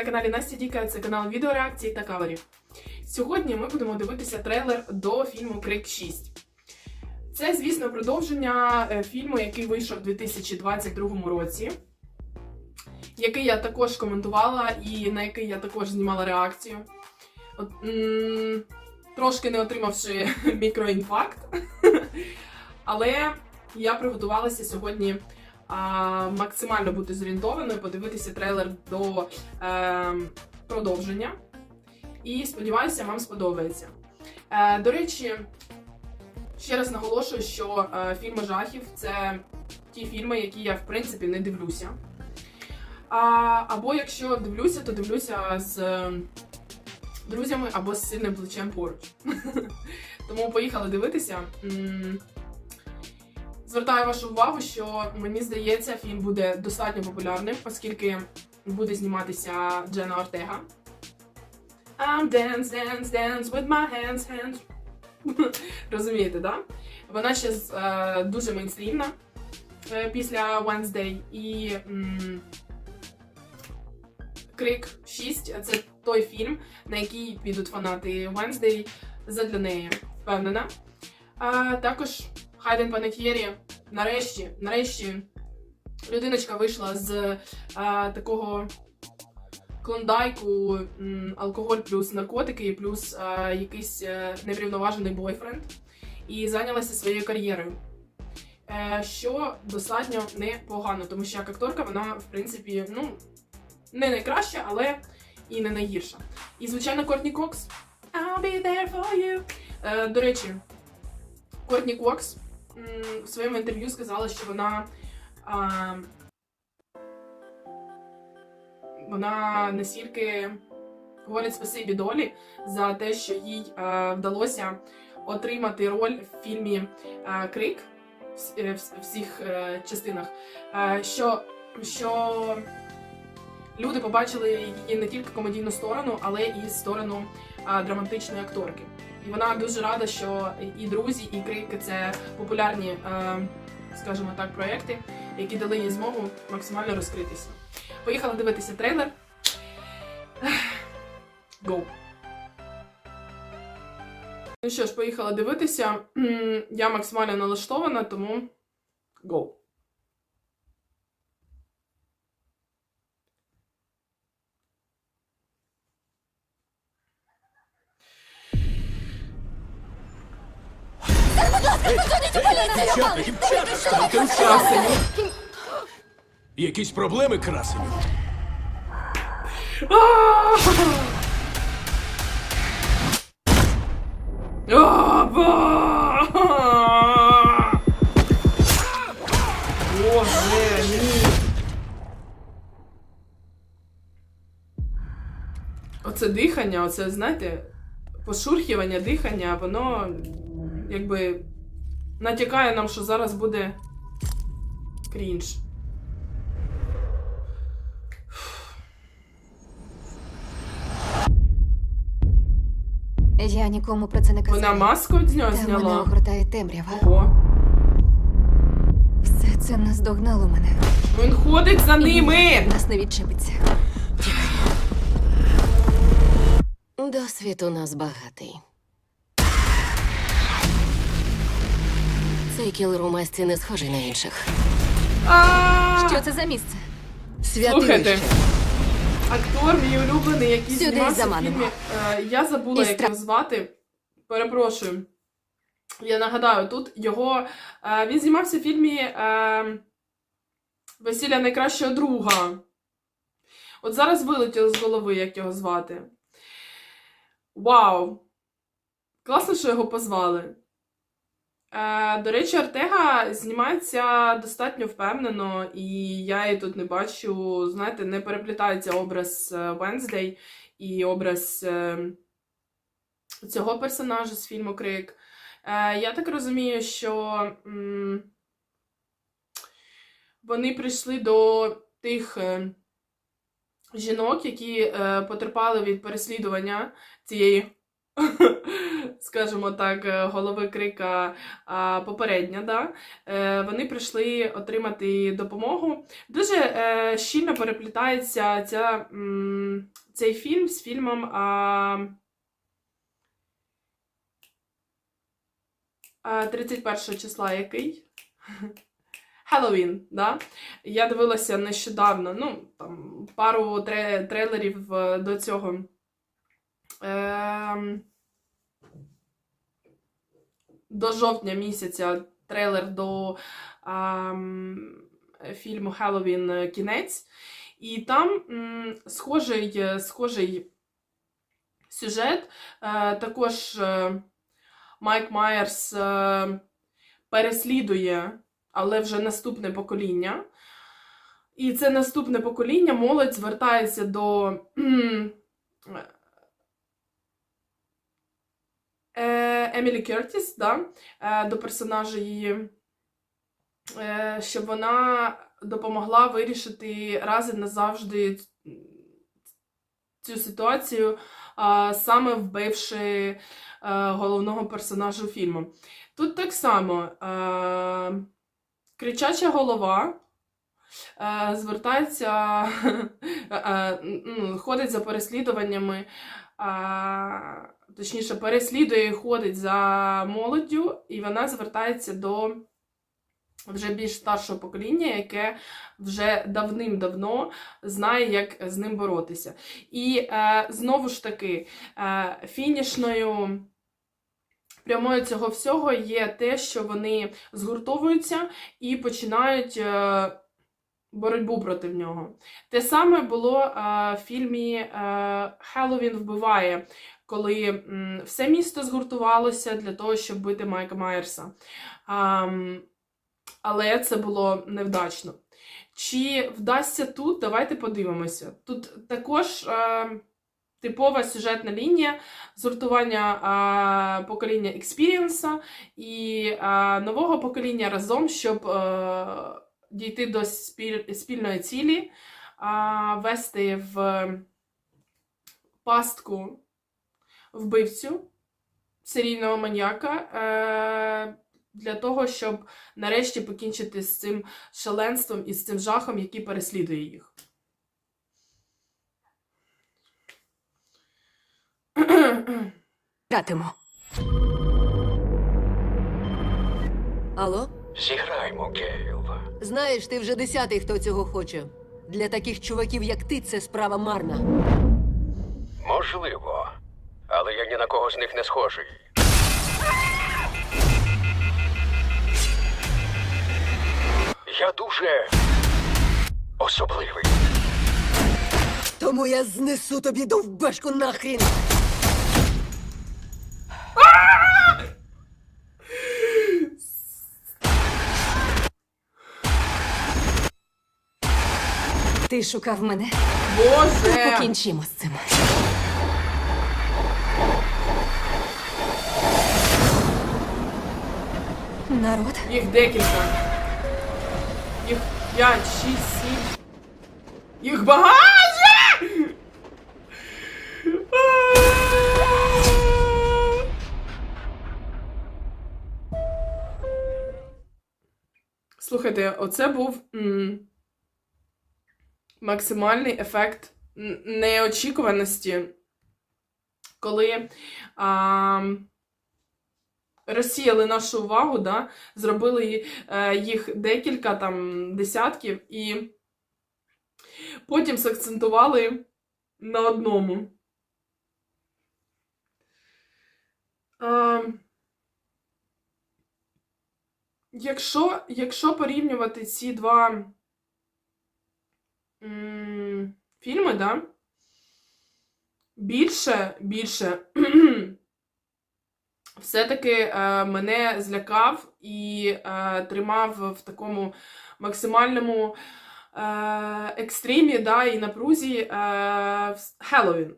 на каналі Настя Діка, це канал відеореакцій та каверів. Сьогодні ми будемо дивитися трейлер до фільму Крик 6. Це, звісно, продовження е, фільму, який вийшов у 2022 році, який я також коментувала і на який я також знімала реакцію. От, м- трошки не отримавши мікроінфаркт. Але я приготувалася сьогодні максимально бути зорієнтованою, подивитися трейлер до е, продовження. І сподіваюся, вам сподобається. Е, до речі, ще раз наголошую, що е, фільми жахів це ті фільми, які я в принципі не дивлюся. Або якщо дивлюся, то дивлюся з друзями або з сильним плечем поруч. Тому поїхали дивитися. Звертаю вашу увагу, що мені здається, фільм буде достатньо популярним, оскільки буде зніматися Джена Ортега. I'm dance, dance, dance with my hands, hands. Розумієте, да? Вона ще е, дуже мейнстрімна е, після Wednesday. І м, Крик 6 це той фільм, на який підуть фанати Wednesday задля неї, впевнена. А, також Хайден Панетьєрі нарешті, нарешті людиночка вийшла з а, такого клондайку м, алкоголь плюс наркотики, плюс а, якийсь е, неврівноважений бойфренд, і зайнялася своєю кар'єрою. Е, що достатньо непогано, тому що як акторка вона, в принципі, ну, не найкраща, але і не найгірша. І, звичайно, Кортні Кокс. I'll be there for you. Е, до речі, Кортні Кокс в своєму інтерв'ю сказала, що вона. А, вона настільки говорить спасибі долі за те, що їй е, вдалося отримати роль в фільмі е, Крик в, е, в всіх е, частинах. Е, що, що люди побачили її не тільки комедійну сторону, але і сторону драматичної акторки. І вона дуже рада, що і друзі, і крики це популярні, е, скажімо так, проекти, які дали їй змогу максимально розкритися. Поїхали дивитися трейлер. Go! Ну що ж, поїхала дивитися. Я максимально налаштована, тому go! Дівчата, дівчата, станьте. Якісь проблеми! А, ба! Боже, ні. Оце дихання, оце, знаєте, пошурхування, дихання, воно якби натякає нам, що зараз буде крінж. Я нікому про це не казала. Вона маску з нього Та мене зняла. огортає темрява. Ого. Все це наздогнало мене. Він ходить за ними. Нас не відчепиться. Досвід у нас багатий. Цей кілер у масці не схожий на інших. Що це за місце? Слухайте, актор мій улюблений, який Сюди знімався в фільмі. е, Я забула, І як стра- його звати. Перепрошую. Я нагадаю, тут його. е, Він знімався в фільмі е, Весілля найкращого друга. От зараз вилетіло з голови, як його звати. Вау! Класно, що його позвали. Е, до речі, Артега знімається достатньо впевнено, і я її тут не бачу. Знаєте, не переплітається образ е, Wednesday і образ е, цього персонажа з фільму Крик. Я так розумію, що вони прийшли до тих жінок, які потерпали від переслідування цієї скажімо так, е, голови крика попередня, да? е, вони прийшли отримати допомогу. Дуже е, щільно переплітається ця, цей фільм з фільмом. А, а, 31 числа який? Хеллоуін, да? Я дивилася нещодавно, ну, там, пару тре- трейлерів е, до цього. Ем, до жовтня місяця трейлер до ам, фільму Хеллоуін кінець. І там м, схожий, схожий сюжет. Е, також е, Майк Майерс е, переслідує, але вже наступне покоління. І це наступне покоління молодь звертається до Емілі Кертіс, да, е, до персонажа її, е, щоб вона допомогла вирішити раз і назавжди цю ситуацію, саме вбивши е, головного персонажа фільму. Тут так само е, кричача голова. е, Звертається, е, ну, ходить за переслідуваннями, точніше, переслідує і ходить за молоддю, і вона звертається до вже більш старшого покоління, яке вже давним-давно знає, як з ним боротися. І е, знову ж таки, е, фінішною прямою цього всього є те, що вони згуртовуються і починають. Е, Боротьбу проти нього. Те саме було е, в фільмі е, Хеллоуін вбиває, коли все місто згуртувалося для того, щоб бити Майка Майерса. Але це було невдачно. Чи вдасться тут? Давайте подивимося. Тут також е, типова сюжетна лінія згуртування е, покоління експіріенса і е, нового покоління разом, щоб е, дійти до спіль, спільної цілі, е, вести в пастку вбивцю серійного маньяка. Е, для того, щоб нарешті покінчити з цим шаленством і з цим жахом, який переслідує їх. Гратимо. Алло? Зіграймо, Гейл. Знаєш, ти вже десятий, хто цього хоче. Для таких чуваків, як ти, це справа марна. Можливо. Але я ні на кого з них не схожий. Я дуже особливий. Тому я знесу тобі довбешку нахрін. Ти шукав мене? Боже! Покінчимо з цим. Народ, Їх декілька. Їх 5, 6, 7. Їх багато! Слухайте, оце був м, максимальний ефект неочікуваності, коли а, розсіяли нашу увагу, да, зробили е, їх декілька там десятків, і потім сакцентували на одному. Е, якщо, якщо порівнювати ці два м, фільми, да, більше, більше все-таки е, мене злякав і е, тримав в такому максимальному е, екстримі да, і напрузі Хеллоуін.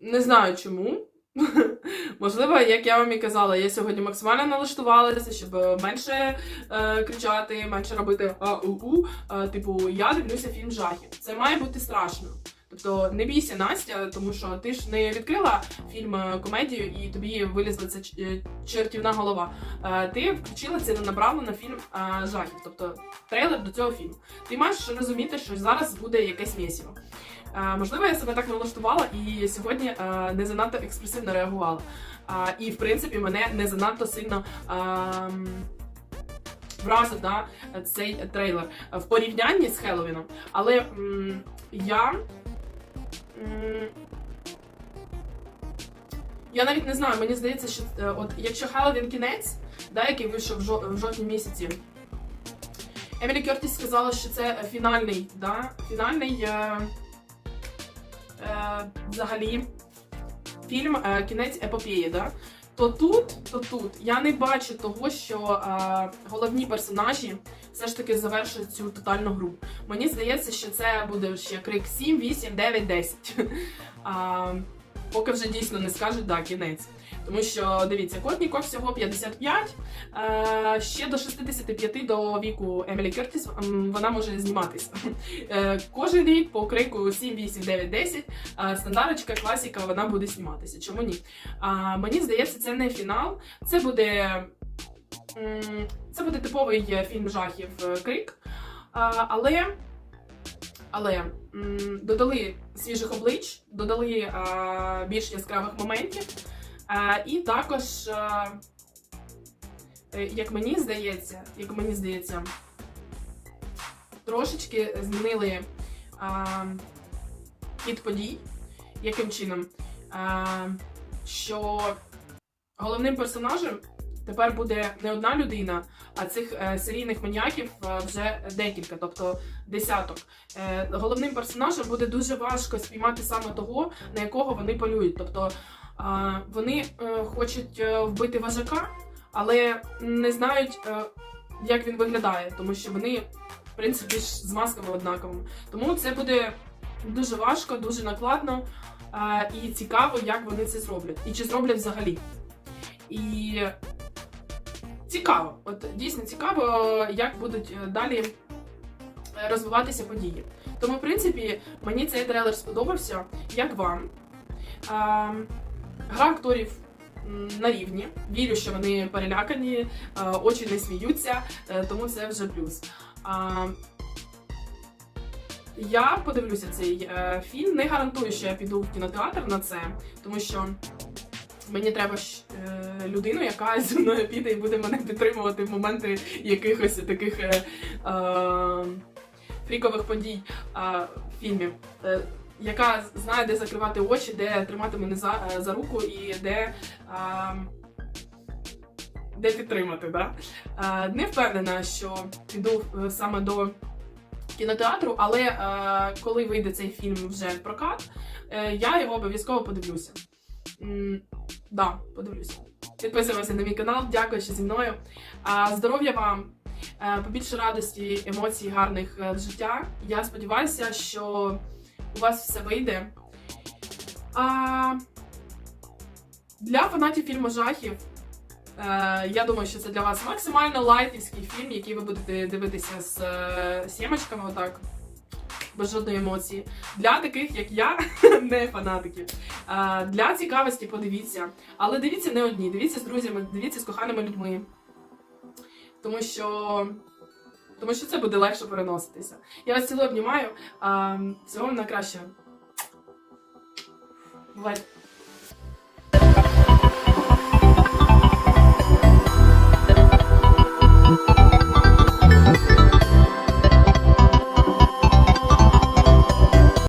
Не знаю чому. Можливо, як я вам і казала, я сьогодні максимально налаштувалася, щоб менше е, кричати, менше робити а-у-у. Е, типу, я дивлюся фільм жахів. Це має бути страшно. Тобто не бійся Настя, тому що ти ж не відкрила фільм е, комедію і тобі вилізла ця чертівна голова. Е, Ти включила ціленаправлено фільм е, жахів, тобто трейлер до цього фільму. Ти маєш розуміти, що зараз буде якесь місіво. Можливо, я себе так налаштувала і сьогодні не занадто експресивно реагувала. І в принципі мене не занадто сильно ем, вразив да, цей трейлер в порівнянні з Хеллоуіном. Але м, я. Я навіть не знаю, мені здається, що е, от якщо Хеллоуін кінець, да, який вийшов в, жовтні місяці, Емілі Кертіс сказала, що це фінальний, да, фінальний е, е, взагалі фільм е, Кінець епопеї, да? то тут, то тут я не бачу того, що е, головні персонажі все ж таки завершують цю тотальну гру. Мені здається, що це буде ще крик 7, 8, 9, 10. А, поки вже дійсно не скажуть, да, кінець. Тому що дивіться, Котніков всього 55, е, ще до 65 до віку Емілі Кертіс вона може зніматися. Е, кожен рік по крику 7, 8, 9, 10 е, стандарточка, класіка, вона буде зніматися. Чому ні? А, мені здається, це не фінал. Це буде, це буде типовий е, фільм жахів е, Крик. Але але додали свіжих облич, додали більш яскравих моментів. І також, е, як мені здається, як мені здається, трошечки змінили хід подій. Яким чином? Що головним персонажем тепер буде не одна людина, а цих е, серійних маніяків е, вже декілька, тобто десяток. Е, головним персонажем буде дуже важко спіймати саме того, на якого вони полюють. Тобто вони хочуть вбити важака, але не знають, як він виглядає, тому що вони, в принципі, з масками однаковими. Тому це буде дуже важко, дуже накладно і цікаво, як вони це зроблять. І чи зроблять взагалі. І цікаво, от дійсно цікаво, як будуть е, далі е, розвиватися події. Тому, в принципі, мені цей трейлер сподобався. Як вам? А, гра акторів на рівні. Вірю, що вони перелякані, е, очі не сміються, тому це вже плюс. Я подивлюся цей фільм. Не гарантую, що я піду в кінотеатр на це, тому що мені треба людину, яка зі мною піде і буде мене підтримувати в моменти якихось таких е, е, фрікових подій е, фільмів. Е, яка знає, де закривати очі, де тримати мене за, е, за руку і де, е, де підтримати. Да? Е, не впевнена, що піду е, саме до кінотеатру, але е, коли вийде цей фільм вже в прокат, е, я його обов'язково подивлюся. М, да, подивлюся. Підписуйтеся на мій канал, дякую, що зі мною. Здоров'я вам, е, побільше радості, емоцій, гарних е, життя. Я сподіваюся, що у вас все вийде. А, для фанатів фільму жахів. Е, я думаю, що це для вас максимально лайтівський фільм, який ви будете дивитися з сімочками, отак, без жодної емоції. Для таких, як я, не фанатиків. Е, для цікавості подивіться. Але дивіться не одні, дивіться з друзями, дивіться з коханими людьми. Тому що. Тому що це буде легше переноситися. Я вас цілу обнімаю. А, всього вам найкраще. Бувайте.